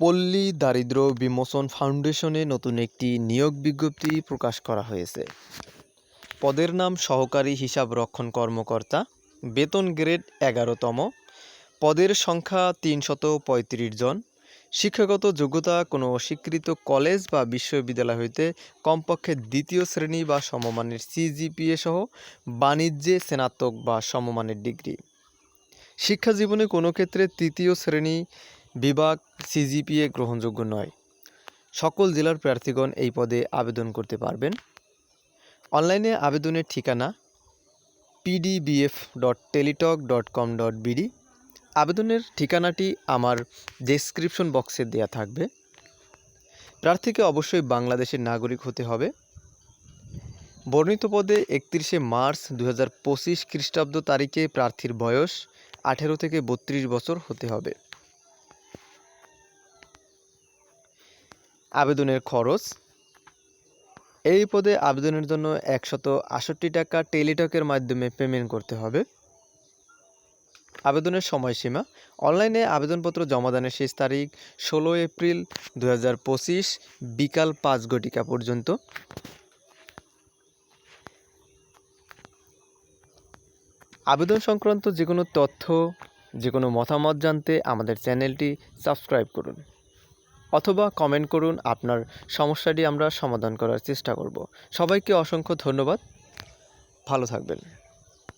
পল্লী দারিদ্র্য বিমোচন ফাউন্ডেশনে নতুন একটি নিয়োগ বিজ্ঞপ্তি প্রকাশ করা হয়েছে। পদের নাম সহকারী হিসাবরক্ষণ কর্মকর্তা, বেতন গ্রেড এগারোতম, পদের সংখ্যা তিনশত পঁয়ত্রিশ জন, শিক্ষাগত যোগ্যতা কোনো স্বীকৃত কলেজ বা বিশ্ববিদ্যালয় হইতে কমপক্ষে দ্বিতীয় শ্রেণি বা সমমানের সিজিপিএ সহ বাণিজ্যে স্নাতক বা সমমানের ডিগ্রি। শিক্ষা জীবনে কোনো ক্ষেত্রে তৃতীয় শ্রেণি বিভাগ সিজিপিএ গ্রহণযোগ্য নয়। সকল জেলার প্রার্থীগণ এই পদে আবেদন করতে পারবেন। অনলাইনে আবেদনের ঠিকানা PDBF dot Teletalk dot com dot BD আবেদনের ঠিকানাটি আমার ডেসক্রিপশন বক্সে দেয়া থাকবে। প্রার্থীকে অবশ্যই বাংলাদেশের নাগরিক হতে হবে। বর্ণিত পদে একত্রিশে মার্চ দু হাজার পঁচিশ খ্রিস্টাব্দ তারিখে প্রার্থীর বয়স আঠেরো থেকে বত্রিশ বছর হতে হবে। আবেদনের খরচ। এই পদে আবেদনের জন্য একশত আষট্টি টাকা টেলিটকের মাধ্যমে পেমেন্ট করতে হবে। আবেদনের সময়সীমা। অনলাইনে আবেদনপত্র জমাদানের শেষ তারিখ ষোলো এপ্রিল দু হাজার পঁচিশ বিকাল পাঁচ ঘটিকা পর্যন্ত। আবেদন সংক্রান্ত যে কোনো তথ্য, যে কোনো মতামত জানতে আমাদের চ্যানেলটি সাবস্ক্রাইব করুন। অথবা কমেন্ট করুন আপনার সমস্যাটি আমরা সমাধান করার চেষ্টা করব। সবাইকে অসংখ্য ধন্যবাদ। ভালো থাকবেন।